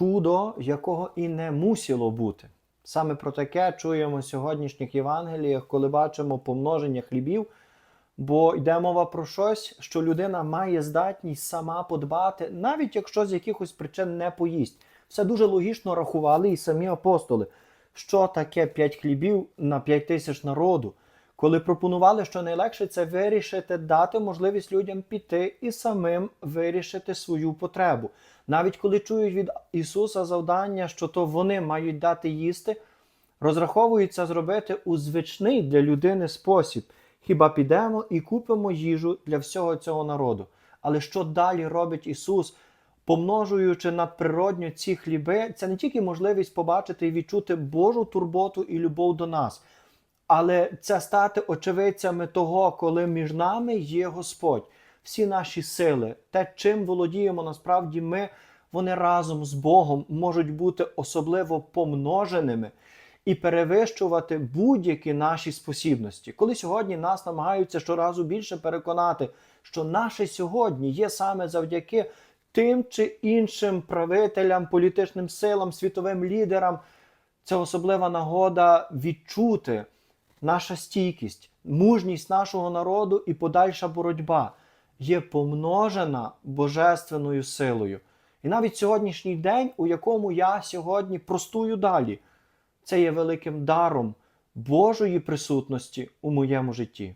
чудо, якого і не мусило бути. Саме про таке чуємо в сьогоднішніх Євангеліях, коли бачимо помноження хлібів. Бо йде мова про щось, що людина має здатність сама подбати, навіть якщо з якихось причин не поїсть. Все дуже логічно рахували і самі апостоли, що таке 5 хлібів на 5 тисяч народу. Коли пропонували, що найлегше це вирішити, дати можливість людям піти і самим вирішити свою потребу. Навіть коли чують від Ісуса завдання, що то вони мають дати їсти, розраховуються зробити у звичний для людини спосіб. Хіба підемо і купимо їжу для всього цього народу? Але що далі робить Ісус, помножуючи надприродньо ці хліби, це не тільки можливість побачити і відчути Божу турботу і любов до нас, але це стати очевидцями того, коли між нами є Господь. Всі наші сили, те, чим володіємо насправді ми, вони разом з Богом можуть бути особливо помноженими і перевищувати будь-які наші спосібності. Коли сьогодні нас намагаються щоразу більше переконати, що наше сьогодні є саме завдяки тим чи іншим правителям, політичним силам, світовим лідерам, це особлива нагода відчути наша стійкість, мужність нашого народу і подальша боротьба є помножена божественною силою. І навіть сьогоднішній день, у якому я сьогодні простую далі, це є великим даром Божої присутності у моєму житті.